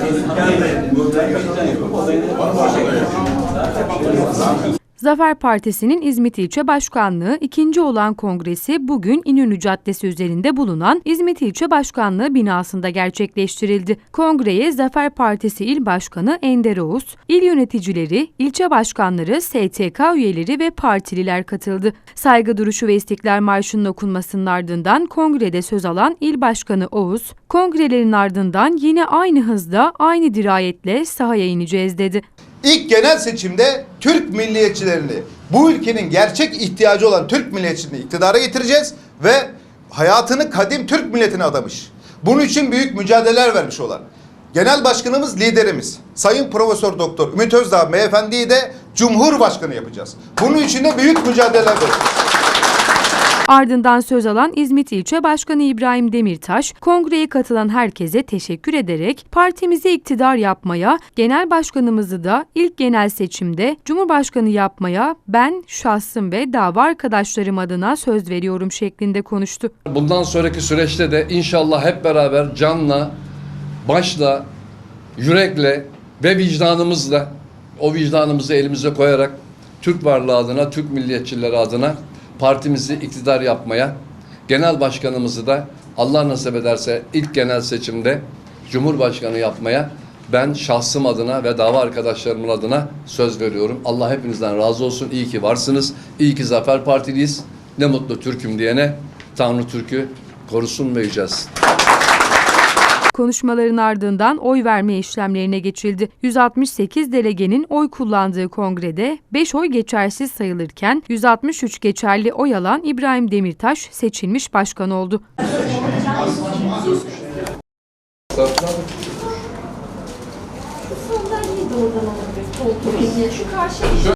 Geldi. Muhtemelen. Var mı aşağıda? Zafer Partisi'nin İzmit İlçe Başkanlığı ikinci olan kongresi bugün İnönü Caddesi üzerinde bulunan İzmit İlçe Başkanlığı binasında gerçekleştirildi. Kongreye Zafer Partisi İl Başkanı Ender Oğuz, il yöneticileri, ilçe başkanları, STK üyeleri ve partililer katıldı. Saygı duruşu ve İstiklal Marşı'nın okunmasının ardından kongrede söz alan İl Başkanı Oğuz, kongrelerin ardından yine aynı hızda, aynı dirayetle sahaya ineceğiz dedi. İlk genel seçimde Türk milliyetçilerini, bu ülkenin gerçek ihtiyacı olan Türk milliyetçiliğini iktidara getireceğiz ve hayatını kadim Türk milletine adamış. Bunun için büyük mücadeleler vermiş olan Genel Başkanımız, liderimiz Sayın Profesör Doktor Ümit Özdağ Beyefendi'yi de Cumhurbaşkanı yapacağız. Bunun için de büyük mücadeleler vereceğiz. Ardından söz alan İzmit İlçe Başkanı İbrahim Demirtaş, kongreye katılan herkese teşekkür ederek partimizi iktidar yapmaya, genel başkanımızı da ilk genel seçimde Cumhurbaşkanı yapmaya ben şahsım ve dava arkadaşlarım adına söz veriyorum şeklinde konuştu. Bundan sonraki süreçte de inşallah hep beraber canla, başla, yürekle ve vicdanımızla o vicdanımızı elimize koyarak Türk varlığı adına, Türk milliyetçileri adına partimizi iktidar yapmaya, genel başkanımızı da Allah nasip ederse ilk genel seçimde Cumhurbaşkanı yapmaya ben şahsım adına ve dava arkadaşlarımın adına söz veriyorum. Allah hepinizden razı olsun. İyi ki varsınız. İyi ki Zafer Partiliyiz. Ne mutlu Türk'üm diyene Tanrı Türk'ü korusun ve yücelsin. Konuşmaların ardından oy verme işlemlerine geçildi. 168 delegenin oy kullandığı kongrede 5 oy geçersiz sayılırken 163 geçerli oy alan İbrahim Demirtaş seçilmiş başkan oldu. Şu karşıya